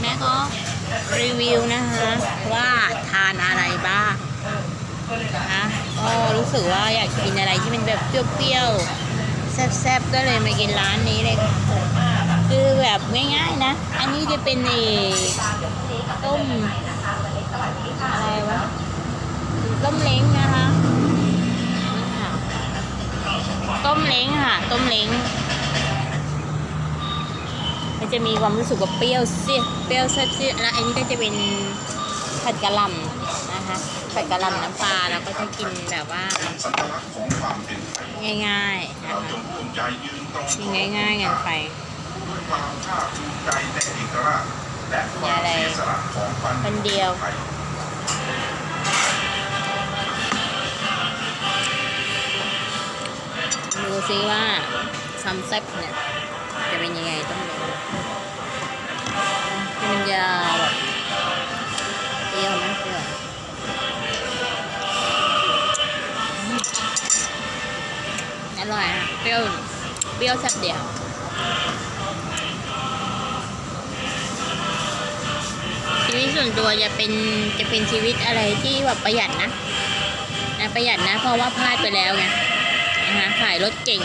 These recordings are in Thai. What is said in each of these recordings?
แม่ก็รีวิวนะคะว่าทานอะไรบ้างนะก็รู้สึกว่าอยากกินอะไรที่มันแบบเปรี้ยวๆแซ่บๆก็เลยมากินร้านนี้เลยค่ะคือแบบง่ายๆนะ อันนี้จะเป็นไอ้ต้มอะไรวะต้มเล้งนะคะต้มเล้งค่ะ ต้มเล้ง จะมีความรู้สึกว่าเปรี้ยวซีดเปรี้ยวแซ่บซีดแล้วอันนี้ก็จะเป็นผัดกะหล่ำนะคะผัดกะหล่ำน้ำปลาเราก็จะกินแบบว่าง่ายๆนะคะกินง่ายๆกันไปด้วยความภาคภูมิใจในเอะความเสียสละของบรคนเดียวดูซิว่าซัมแซ่บเนี่ยจะเป็นยังไงต้องดู มันจะแบบเปรี้ยวไหมเปรี้ยวอืมอร่อยอะเปรี้ยวเปรี้ยวแซ่บเดียวชีวิตส่วนตัวจะเป็นจะเป็นชีวิตอะไรที่แบบประหยัดนะนะประหยัดนะ เพราะว่าพลาดไปแล้วไงนะคะขายรถเก๋ง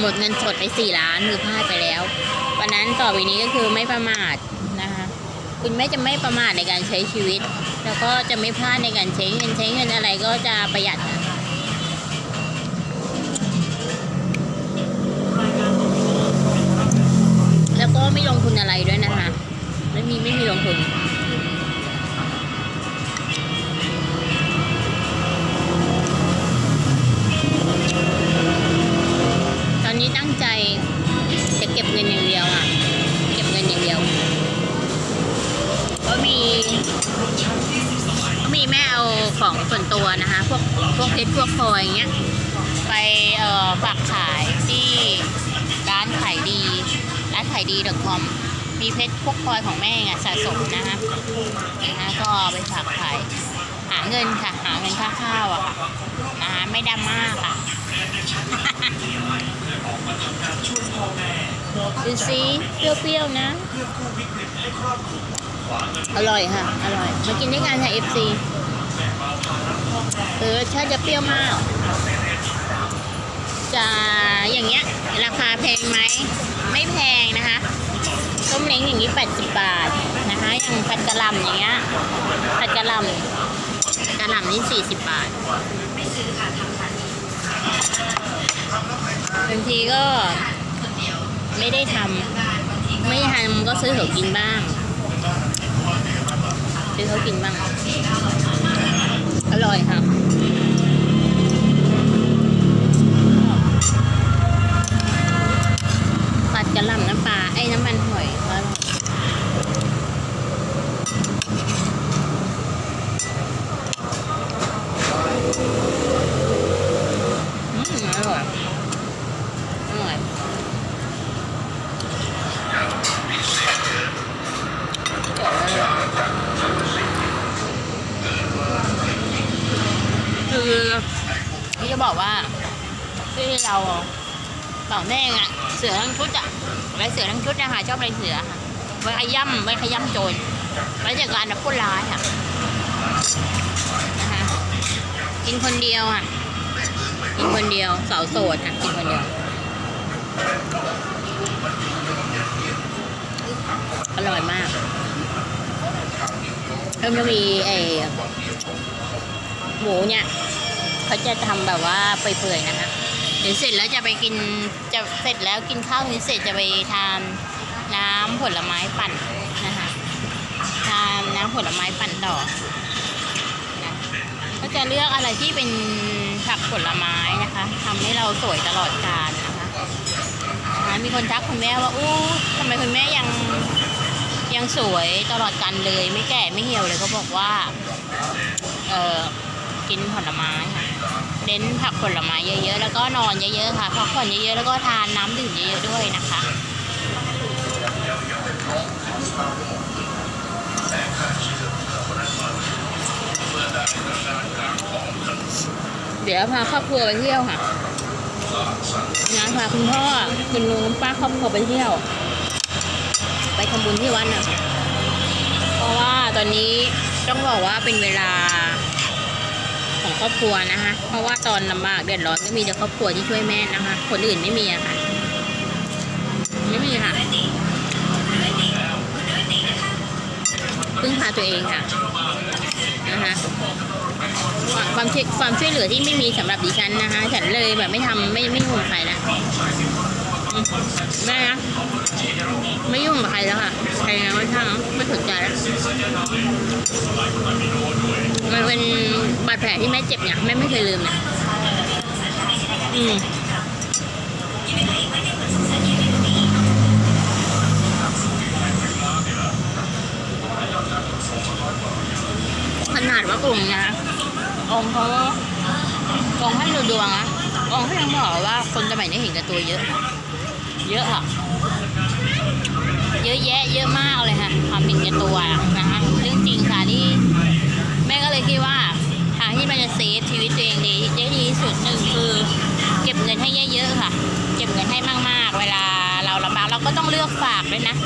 หมดเงินสดไปสี่ล้านคือพลาดไปแล้ววันนั้นต่อไปนี้ก็คือไม่ประมาท คุณแม่จะไม่ประมาทในการใช้ชีวิต แล้วก็จะไม่พลาดในการใช้เงินใช้เงินอะไรก็จะประหยัดนะแล้วก็ไม่ลงทุนอะไรด้วยนะคะ ไม่มีไม่มีลงทุน ของส่วนตัวนะคะ พวกพวกเพชรพวกพลอยอย่างเงี้ยไปเอ่อฝากขายที่ร้านขายดี ร้านขายดี .com มีเพชรพวกพลอยของแม่ไงสะสมนะคะนะคะก็ไปฝากขายหาเงินค่ะ หาเงินค่าข้าวอะค่ะนะคะไม่ดำมากค่ะดูสิเปรี้ยวๆนะ อร่อยค่ะ อร่อย มากินด้วยกันค่ะ FC เออถ้าจะเปรี้ยวมาก จะอย่างเงี้ย ราคาแพงไหม ไม่แพงนะคะต้มเล้งอย่างนี้ 80 บาทนะคะ อย่างผัดกะหล่ำอย่างเงี้ยผัดกะหล่ำกะหล่ำนี่ 40 บาทบางทีก็ไม่ได้ทำไม่ทำก็ซื้อเขากินบ้างซื้อเขากินบ้าง อร่อยค่ะาต่อแม่งอะเสือทั้งชุดอะไว้เสือทั้งชุดนะคะชอบไรเสือค่ะไว้ขย่ำไว้ขย่ำโจรไว้จากการนับผู้ร้ายค่ะนะคะกินคนเดียวอะกินคนเดียวสาวโสดค่ะกินคนเดียวอร่อยมากแล้วมันมีไอหมูเนี่ยเขาจะทำแบบว่าเปื่อยๆนะคะ เดี๋ยวเสร็จแล้วจะไปกินจะเสร็จแล้วกินข้าวนี้เสร็จจะไปทานน้ำผลไม้ปั่นนะคะทานน้ำผลไม้ปั่นต่อนะก็จะเลือกอะไรที่เป็นผักผลไม้นะคะทำให้เราสวยตลอดกาลนะคะนะมีคนทักคุณแม่ว่าอู้ทำไมคุณแม่ยังยังสวยตลอดกาลเลย ไม่แก่ไม่เหี่ยวเลยเขาบอกว่า เออกินผลไม้ค่ะ เน้นผักผลไม้เยอะๆ แล้วก็นอนเยอะๆค่ะพักผ่อนเยอะๆ แล้วก็ทานน้ำดื่มเยอะๆด้วยนะคะเดี๋ยวพาครอบครัวไปเที่ยวค่ะงานพาคุณพ่อคุณลุงป้าครอบครัวไปเที่ยว ไปทำบุญที่วัดน่ะตอนนี้ต้องบอกว่าเป็นเวลา รอบครัวนะคะ เพราะว่าตอนลำบากเดือดร้อนก็มีแต่ครอบครัวที่ช่วยแม่นะคะ คนอื่นไม่มีอะค่ะ ไม่มีค่ะพึ่งพาตัวเองค่ะนะคะความความช่วยความช่วยเหลือที่ไม่มีสำหรับดิฉันนะคะ ฉันเลยแบบไม่ทำไม่ไม่ห่วงใครละ แม่นะไม่ยุ่งกับใครแล้วค่ะใครนะไม่ช่างไม่สนใจแล้วมันเป็นบาดแผลที่แม่เจ็บเนี่ยแม่ไม่เคยลืมเนี่ยอืมขนาดว่ากลุ่มนะองเขาองให้ดูดวงอะองค์เขายังบอกว่าคนสมัยนี้เห็นกับตัวเยอะ เยอะค่ะ เยอะแยะเยอะมากเลยค่ะ ความเห็นแก่ตัวนะคะเรื่องจริงค่ะที่แม่ก็เลยคิดว่าทางที่มันจะเซฟชีวิตตัวเองดีได้ดีที่สุดหนึ่งคือ เก็บเงินให้เยอะๆค่ะ เก็บเงินให้มากๆ เวลาเราลำบากเราก็ต้องเลือกฝากด้วยนะ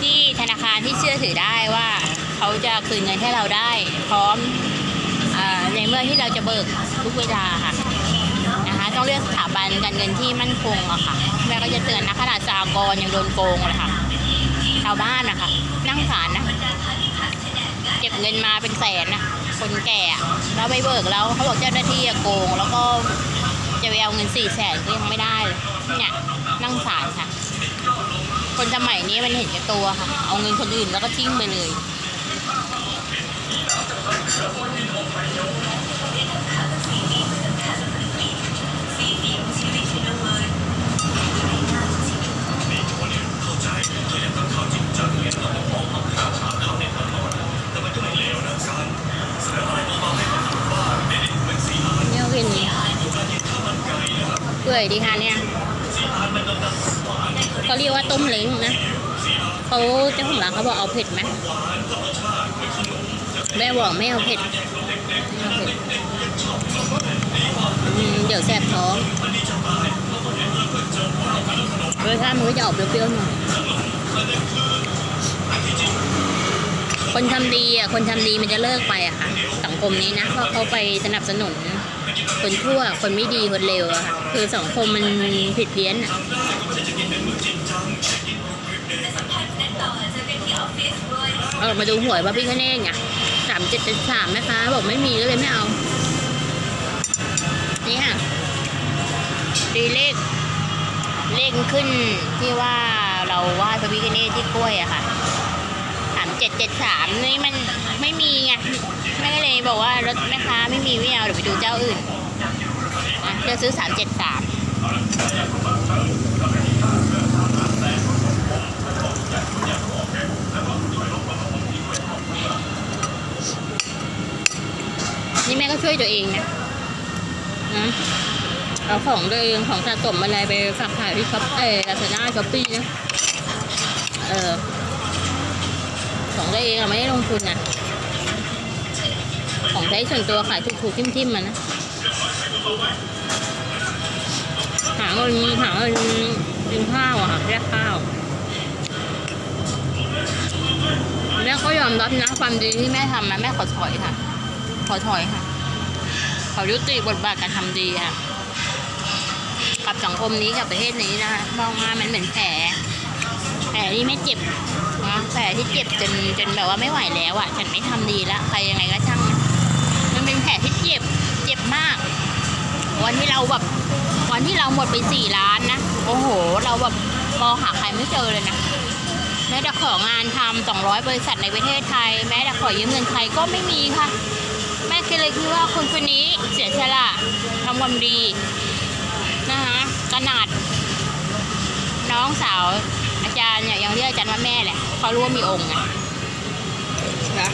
ที่ธนาคารที่เชื่อถือได้ว่าเขาจะคืนเงินให้เราได้ พร้อมอในเมื่อที่เราจะเบิกทุกเวลาค่ะ ต้องเลือกสถาบันการเงินที่มั่นคงอะค่ะแม่ก็จะเตือนนะขนาดสากรยังโดนโกงเลยค่ะชาวบ้านนะคะนั่งศาลนะเก็บเงินมาเป็นแสนนะคนแก่แล้วไปเบิกแล้วเขาบอกเจ้าหน้าที่อะโกง แล้วก็จะไปเอาเงินสี่แสนก็ยังไม่ได้เลยเนี่ยนั่งศาลค่ะ คนสมัยนี้มันเห็นแก่ตัวค่ะ เอาเงินคนอื่นแล้วก็ทิ้งไปเลย อยดีค่ะเนี่ยเขาเรียกว่าต้มเล้งนะเขาเจ้าของร้านเขาบอกเอาเผ็ดไหมแม่บอกไม่เอาเผ็ดไม่เอาเผ็ดเดี๋ยวแสบท้องรสชาติมันก็จะออกเปรี้ยวๆหน่อยคนทำดีอะคนทำดีมันจะเลิกไปอะค่ะ สังคมนี้นะเพราะเขาไปสนับสนุน คนชั่วคนไม่ดีคนเลวอะค่ะคือสังคมมันผิดเพี้ยนอะเออมาดูหวยว่าพี่คะเนงอะสามเจ็ดเจ็ดสามแม่ค้าบอกไม่มีก็เลยไม่เอา นี่ค่ะดีเลข เลขขึ้นที่ว่าเราไหวพระพิฆเนศที่กล้วยอะค่ะ เจ็ดเจ็ดสามนี่มันไม่มีไงแม่ก็เลยบอกว่ารถแม่ค้าไม่มีไม่เอาเดี๋ยวไปดูเจ้าอื่นนะจะซื้อสามเจ็ดสามนี่แม่ก็ช่วยตัวเองนะนะเอาของตัวเองของสะสมอะไรไปฝากขายที่ช็อปเออลาซาด้าช้อปปี้นะ เออ ของตัวเองอะไม่ได้ลงทุนนะของใช้ส่วนตัวขายถูกๆทิ่มๆมันนะหาเงินหาเงินกินข้าวอะค่ะแลกข้าวแม่ก็ยอมรับนะความดีที่แม่ทำนะแม่ขอถอยค่ะ ขอถอยค่ะ ขอยุติบทบาทการทำดีค่ะกับสังคมนี้กับประเทศนี้นะคะมองมามันเหมือนแผลแผลที่ไม่เจ็บ นะแผลที่เจ็บจนจนแบบว่าไม่ไหวแล้วอะฉันไม่ทำดีละใครยังไงก็ช่าง มันเป็นแผลที่เจ็บเจ็บมาก วันที่เราแบบวันที่เราหมดไปสี่ล้านนะโอ้โห เราแบบมองหาใครไม่เจอเลยนะแม้แต่ของานทำสองร้อยบริษัทในประเทศไทย แม้แต่ขอยืมเงินใครก็ไม่มีค่ะ แม่ก็เลยคิดว่าคนคนนี้เสียสละทำความดีนะคะขนาดน้องสาว อาจารย์เนี่ยยังเรียกอาจารย์ว่าแม่แหละเขารู้ว่ามีองค์ไงนะ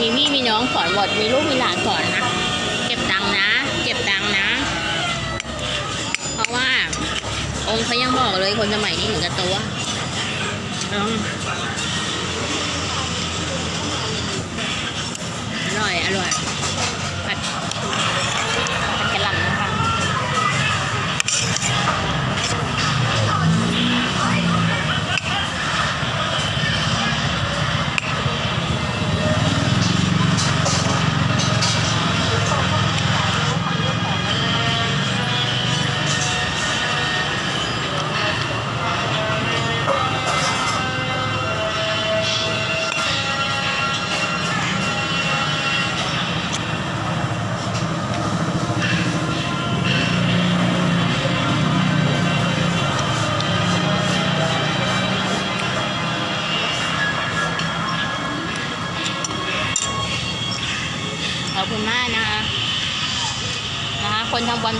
มีพี่มีน้องสอนหมดมีลูกมีหลานสอนนะเก็บตังค์นะ เก็บตังค์นะ เพราะว่า องค์เขายังบอกเลยคนสมัยนี้ถึงกับตัวอืมอร่อย อร่อย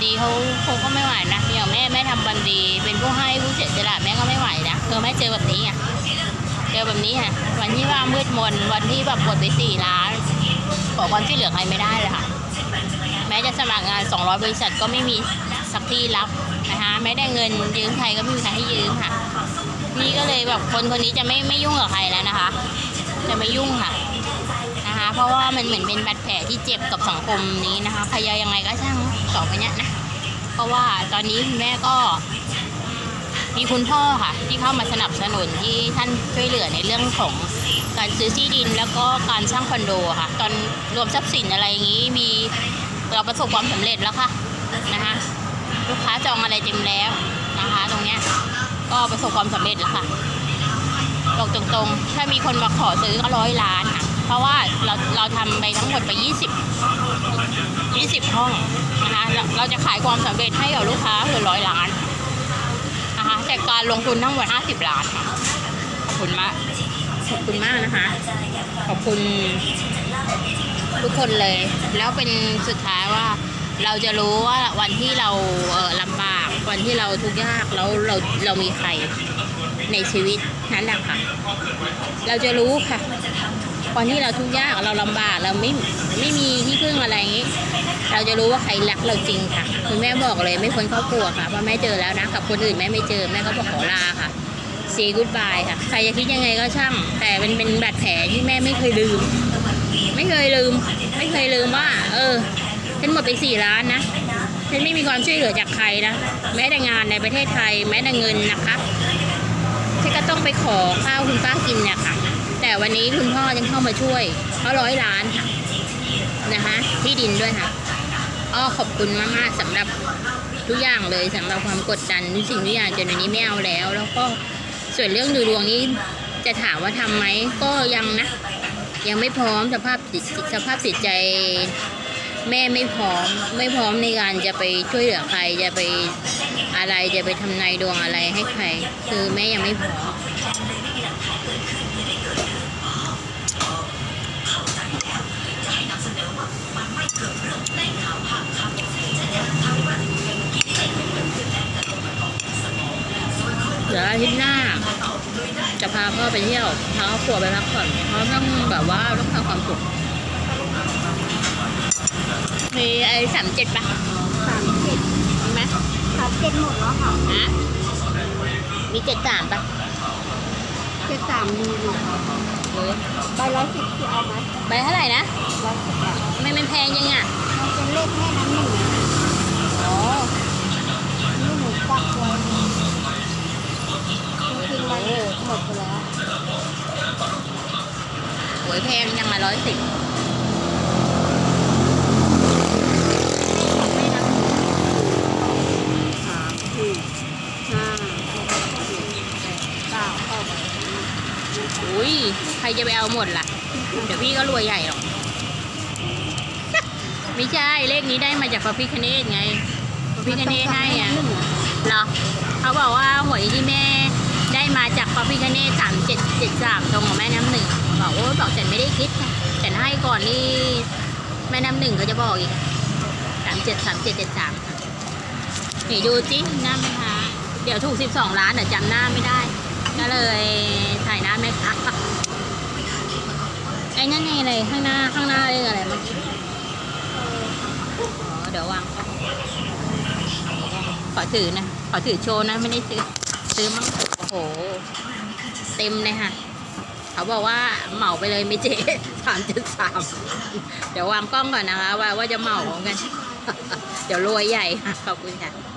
ดีเขาเขาก็ไม่ไหวนะอย่างแม่แม่ทำความดี เป็นผู้ให้ผู้เสียสละแม่ก็ไม่ไหวนะเธอแม่เจอแบบนี้อะเจอแบบนี้อะวันที่ว่ามืดมนวันที่แบบปวดไปสี่ล้านขอความช่วยเหลือใครไม่ได้เลยค่ะ แม้จะสมัครงาน 200 บริษัทก็ไม่มีสักที่รับนะคะแม้แต่เงินยืมใครก็ไม่มีใครให้ยืมค่ะ นี่ก็เลยแบบคนคนนี้จะไม่ไม่ยุ่งกับใครแล้วนะคะ จะไม่ยุ่งค่ะนะคะ เพราะว่ามันเหมือนเป็นบาดแผลที่เจ็บกับสังคมนี้นะคะใครยังไงก็ช่าง ต่อไปเนี้ยนะ เพราะว่าตอนนี้คุณแม่ก็ มีคุณพ่อค่ะ ที่เข้ามาสนับสนุนที่ท่านช่วยเหลือในเรื่องของการซื้อที่ดินแล้วก็การสร้างคอนโดค่ะ ตอนรวมทรัพย์สินอะไรอย่างนี้มีเราประสบความสำเร็จแล้วค่ะนะคะลูกค้าจองอะไรเต็มแล้วนะคะ ตรงเนี้ยก็ประสบความสำเร็จแล้วค่ะบอกตรงๆ ถ้ามีคนมาขอซื้อก็ร้อยล้านค่ะ เพราะว่าเราเราทำไปทั้งหมดไป 20 20 ห้องนะคะเราเราจะขายความสำเร็จให้กับลูกค้าคือร้อยล้านนะคะแต่การลงทุนทั้งหมด 50 ล้านค่ะขอบคุณมากขอบคุณมากนะคะ ขอบคุณทุกคนเลย แล้วเป็นสุดท้ายว่าเราจะรู้ว่าวันที่เราเอ่อลำบากวันที่เราทุกข์ยากแล้วเราเรามีใครในชีวิตนั่นแหละค่ะ เราจะรู้ค่ะ วันที่เราทุกข์ยากเราลำบากเราไม่ไม่มีที่พึ่งอะไรอย่างนี้ เราจะรู้ว่าใครรักเราจริงค่ะ คุณแม่บอกเลยไม่พ้นครอบครัวค่ะเพราะแม่เจอแล้วนะกับคนอื่นแม่ไม่เจอแม่ก็บอกขอลาค่ะ say goodbye ค่ะ ใครจะคิดยังไงก็ช่าง แต่เป็นเป็นบาดแผลที่แม่ไม่เคยลืม ไม่เคยลืม ไม่เคยลืมว่า เออฉันหมดไปสี่ล้านนะฉันไม่มีความช่วยเหลือจากใครนะแม้แต่งานในประเทศไทย แม้แต่เงินนะคะฉันก็ต้องไปขอข้าวคุณป้ากินเนี่ยค่ะ แต่วันนี้คุณพ่อยังเข้ามาช่วยเขาร้อยล้านค่ะนะคะที่ดินด้วยค่ะอ้อขอบคุณมากๆสำหรับทุกอย่างเลยสำหรับความกดดันทุกสิ่งทุกอย่างจนวันนี้ไม่เอาแล้ว แล้วก็ส่วนเรื่องดูดวงนี้จะถามว่าทำไหมก็ยังนะ ยังไม่พร้อมสภาพจิตสภาพจิตใจ แม่ไม่พร้อม ไม่พร้อมในการจะไปช่วยเหลือใครจะไปอะไรจะไปทำนายดวงอะไรให้ใคร คือแม่ยังไม่พร้อม เดี๋ยวอา ทิตย์หน้า จะพาพ่อไปเที่ยวพาครอบครัวไปพักผ่อนเพราะต้องแบบว่าต้องทำความสุขมีไอ้สามเจ็ดปะสามเจ็ดมีไหมสามเจ็ดหมดแล้วค่ะฮะมีเจ็ดสามปะเจ็ดสามมีอยู่เฮ้ยใบร้อยสิบคือเอาไหมใบเท่าไหร่นะร้อยสิบบาททำไมมันแพงยังอะมันเป็นเลขแม่น้ำหนึ่งนะอ๋อนี่หนูปักไว้จริงๆมัน หมดไปแล้วโหวยแพงยังมาร้อยสิบแม่น้ำหนึ่งสามสี่ห้าหกเจ็ดแปดเก้าเข้าไปอุ้ย ใครจะไปเอาหมดล่ะ เดี๋ยวพี่ก็รวยใหญ่หรอก ไม่ใช่ เลขนี้ได้มาจากพระพิคเนตไงพระพิคเนตให้อะเหรอ เขาบอกว่าหวยที่แม่ มาจากพระพิคเนตสามเจ็ดเจ็ดสามตรงกับแม่น้ำหนึ่งบอกโอ้บอกแต่ไม่ได้คิดแต่ให้ก่อนนี่แม่น้ำหนึ่งเขาจะบอกอีกสามเจ็ดสามเจ็ดเจ็ดสามนี่ดูจิหน้าแม่ค้าเดี๋ยวถูกสิบสองล้านแต่จำหน้าไม่ได้ ก็เลยถ่ายหน้าแม่ค้าไอ้นั่นไงอะไรข้างหน้าข้างหน้าเรียกอะไรมั้งเดี๋ยววางขอถือนะ ขอถือโชว์นะ ไม่ได้ซื้อ ซื้อมั้ง ห เต็มเลยค่ะ เขาบอกว่าเหมาไปเลยไม่เจ๊สามจุดสามเดี๋ยววางกล้องก่อนนะคะ ว่าว่าจะเหมากัน เดี๋ยวรวยใหญ่ค่ะขอบคุณค่ะ